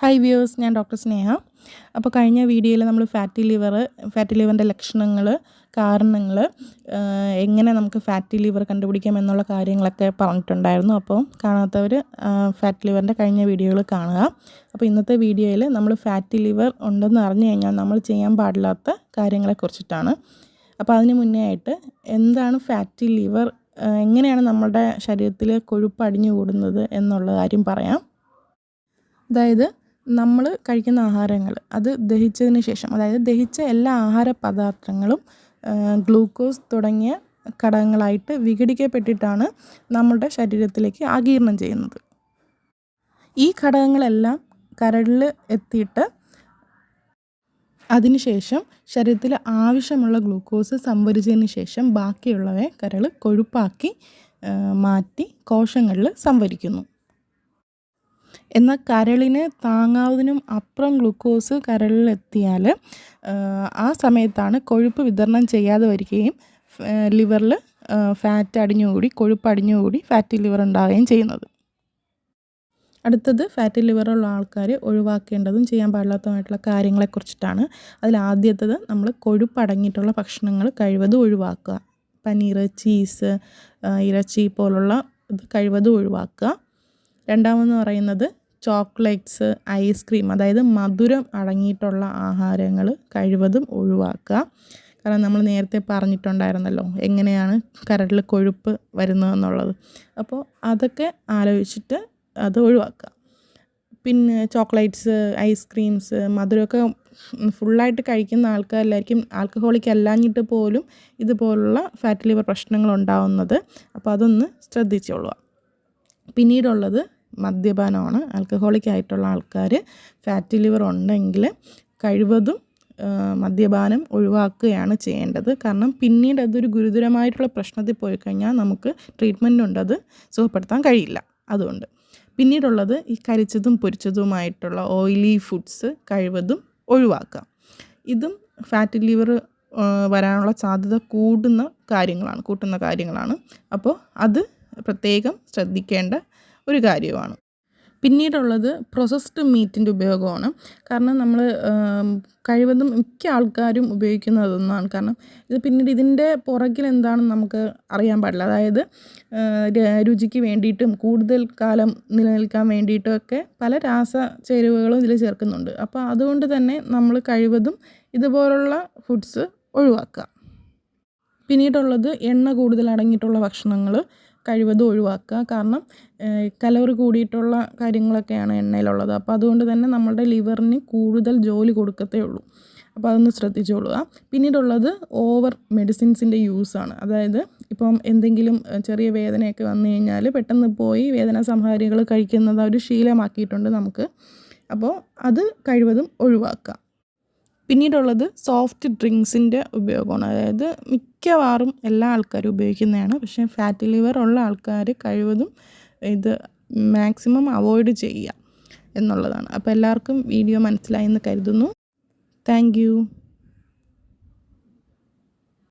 Hi views ഞാൻ doctor Sneha. അപ്പോൾ കഴിഞ്ഞ വീഡിയോയിൽ നമ്മൾ ഫാറ്റി ലിവർ ഫാറ്റി ലിവറിന്റെ ലക്ഷണങ്ങൾ കാരണങ്ങൾ എങ്ങനെ നമുക്ക് ഫാറ്റി ലിവർ കണ്ടുപിടിക്കാം എന്നുള്ള കാര്യങ്ങളൊക്കെ പറഞ്ഞിട്ടുണ്ടായിരുന്നു. അപ്പോൾ കാണാത്തവർ ഫാറ്റി ലിവറിന്റെ കഴിഞ്ഞ വീഡിയോകൾ കാണുക. അപ്പോൾ ഇന്നത്തെ വീഡിയോയിൽ നമ്മൾ ഫാറ്റി ലിവർ ഉണ്ടെന്ന് അറിഞ്ഞു കഴിഞ്ഞാൽ നമ്മൾ ചെയ്യാൻ പാടില്ലാത്ത കാര്യങ്ങളെക്കുറിച്ചിട്ടാണ് അപ്പോൾ അതിന് മുന്നേ ആയിട്ട് എന്താണ് ഫാറ്റി ലിവർ എങ്ങനെയാണ് നമ്മുടെ ശരീരത്തിൽ കൊഴുപ്പ് അടിഞ്ഞു കൂടുന്നത് എന്നുള്ള കാര്യം പറയാം. അതായത് നമ്മൾ കഴിക്കുന്ന ആഹാരങ്ങൾ അത് ദഹിച്ചതിന് ശേഷം അതായത് ദഹിച്ച എല്ലാ ആഹാര പദാർത്ഥങ്ങളും ഗ്ലൂക്കോസ് തുടങ്ങിയ ഘടകങ്ങളായിട്ട് വിഘടിക്കപ്പെട്ടിട്ടാണ് നമ്മുടെ ശരീരത്തിലേക്ക് ആകീർണം ചെയ്യുന്നത്. ഈ ഘടകങ്ങളെല്ലാം കരളിൽ എത്തിയിട്ട് അതിനുശേഷം ശരീരത്തിൽ ആവശ്യമുള്ള ഗ്ലൂക്കോസ് സംഭരിച്ചതിന് ശേഷം ബാക്കിയുള്ളവയെ കരൾ കൊഴുപ്പാക്കി മാറ്റി കോശങ്ങളിൽ സംഭരിക്കുന്നു. എന്നാൽ കരളിന് താങ്ങാവുന്നതിനും അപ്പുറം ഗ്ലൂക്കോസ് കരളിലെത്തിയാൽ ആ സമയത്താണ് കൊഴുപ്പ് വിതരണം ചെയ്യാതെ വരികയും ലിവറിൽ ഫാറ്റ് അടിഞ്ഞുകൂടി കൊഴുപ്പ് അടിഞ്ഞുകൂടി ഫാറ്റി ലിവർ ഉണ്ടാവുകയും ചെയ്യുന്നത്. അടുത്തത് ഫാറ്റി ലിവറുള്ള ആൾക്കാർ ഒഴിവാക്കേണ്ടതും ചെയ്യാൻ പാടില്ലാത്തതുമായിട്ടുള്ള കാര്യങ്ങളെക്കുറിച്ചിട്ടാണ് അതിൽ ആദ്യത്തത് നമ്മൾ കൊഴുപ്പ് അടങ്ങിയിട്ടുള്ള ഭക്ഷണങ്ങൾ കഴിവതും ഒഴിവാക്കുക. പനീർ ചീസ് ഇറച്ചി പോലുള്ള ഇത് കഴിവതും ഒഴിവാക്കുക. രണ്ടാമെന്ന് പറയുന്നത് ചോക്ലേറ്റ്സ് ഐസ്ക്രീം അതായത് മധുരം അടങ്ങിയിട്ടുള്ള ആഹാരങ്ങൾ കഴിവതും ഒഴിവാക്കുക. കാരണം നമ്മൾ നേരത്തെ പറഞ്ഞിട്ടുണ്ടായിരുന്നല്ലോ എങ്ങനെയാണ് കരളിൽ കൊഴുപ്പ് വരുന്നതെന്നുള്ളത് അപ്പോൾ അതൊക്കെ ആലോചിച്ചിട്ട് അത് ഒഴിവാക്കുക. പിന്നെ ചോക്ലേറ്റ്സ് ഐസ്ക്രീംസ് മധുരമൊക്കെ ഫുള്ളായിട്ട് കഴിക്കുന്ന ആൾക്കാരിലായിരിക്കും ആൽക്കഹോളിക് അല്ലാഞ്ഞിട്ട് പോലും ഇതുപോലുള്ള ഫാറ്റ് ലിവർ പ്രശ്നങ്ങൾ ഉണ്ടാവുന്നത്. അപ്പോൾ അതൊന്ന് ശ്രദ്ധിച്ചോളുക. പിന്നീടുള്ളത് മദ്യപാനമാണ്. ആൽക്കഹോളിക് ആയിട്ടുള്ള ആൾക്കാർ ഫാറ്റി ലിവർ ഉണ്ടെങ്കിൽ കഴിവതും മദ്യപാനം ഒഴിവാക്കുകയാണ് ചെയ്യേണ്ടത്. കാരണം പിന്നീട് അതൊരു ഗുരുതരമായിട്ടുള്ള പ്രശ്നത്തിൽ പോയി കഴിഞ്ഞാൽ നമുക്ക് ട്രീറ്റ്മെന്റ് ഉണ്ട്. അത് സുഖപ്പെടുത്താൻ കഴിയില്ല അതുകൊണ്ട്. പിന്നീടുള്ളത് ഈ കരിച്ചതും പൊരിച്ചതുമായിട്ടുള്ള ഓയിലി ഫുഡ്സ് കഴിവതും ഒഴിവാക്കാം ഇതും ഫാറ്റി ലിവർ വരാനുള്ള സാധ്യത കൂടുന്ന കാര്യങ്ങളാണ് കൂട്ടുന്ന കാര്യങ്ങളാണ്. അപ്പോൾ അത് പ്രത്യേകം ശ്രദ്ധിക്കേണ്ട ഒരു കാര്യമാണ്. പിന്നീടുള്ളത് പ്രോസസ്ഡ് മീറ്റിന്റെ ഉപയോഗമാണ്. കാരണം നമ്മൾ കഴിവതും മിക്ക ആൾക്കാരും ഉപയോഗിക്കുന്നത് അതൊന്നാണ്. കാരണം ഇത് പിന്നീട് ഇതിന്റെ പുറകിൽ എന്താണെന്ന് നമുക്ക് അറിയാൻ പാടില്ല. അതായത് രുചിക്ക് വേണ്ടിയിട്ടും കൂടുതൽ കാലം നിലനിൽക്കാൻ വേണ്ടിയിട്ടുമൊക്കെ പല രാസ ചേരുവകളും ഇതിൽ ചേർക്കുന്നുണ്ട്. അപ്പോൾ അതുകൊണ്ട് തന്നെ നമ്മൾ കഴിവതും ഇതുപോലുള്ള ഫുഡ്സ് ഒഴിവാക്കുക. പിന്നീടുള്ളത് എണ്ണ കൂടുതൽ അടങ്ങിയിട്ടുള്ള ഭക്ഷണങ്ങൾ കഴിവതും ഒഴിവാക്കുക. കാരണം കലോറി കൂടിയിട്ടുള്ള കാര്യങ്ങളൊക്കെയാണ് എണ്ണയിലുള്ളത്. അപ്പോൾ അതുകൊണ്ട് തന്നെ നമ്മളുടെ ലിവറിന് കൂടുതൽ ജോലി കൊടുക്കത്തേ ഉള്ളൂ. അപ്പോൾ അതൊന്ന് ശ്രദ്ധിച്ചോളുക. പിന്നീടുള്ളത് ഓവർ മെഡിസിൻസിന്റെ യൂസാണ്. അതായത് ഇപ്പം എന്തെങ്കിലും ചെറിയ വേദനയൊക്കെ വന്നു കഴിഞ്ഞാൽ പെട്ടെന്ന് പോയി വേദന സംഹാരികൾ കഴിക്കുന്നത് ഒരു ശീലമാക്കിയിട്ടുണ്ട് നമുക്ക്. അപ്പോൾ അത് കഴിവതും ഒഴിവാക്കുക. പിന്നീടുള്ളത് സോഫ്റ്റ് ഡ്രിങ്ക്സിന്റെ ഉപയോഗമാണ്. അതായത് മിക്കവാറും എല്ലാ ആൾക്കാരും ഉപയോഗിക്കുന്നതാണ്. പക്ഷേ ഫാറ്റ് ലിവർ ഉള്ള ആൾക്കാർ കഴിവതും ഇത് മാക്സിമം അവോയ്ഡ് ചെയ്യുക എന്നുള്ളതാണ്. അപ്പോൾ എല്ലാവർക്കും വീഡിയോ മനസ്സിലായി എന്ന് കരുതുന്നു. താങ്ക്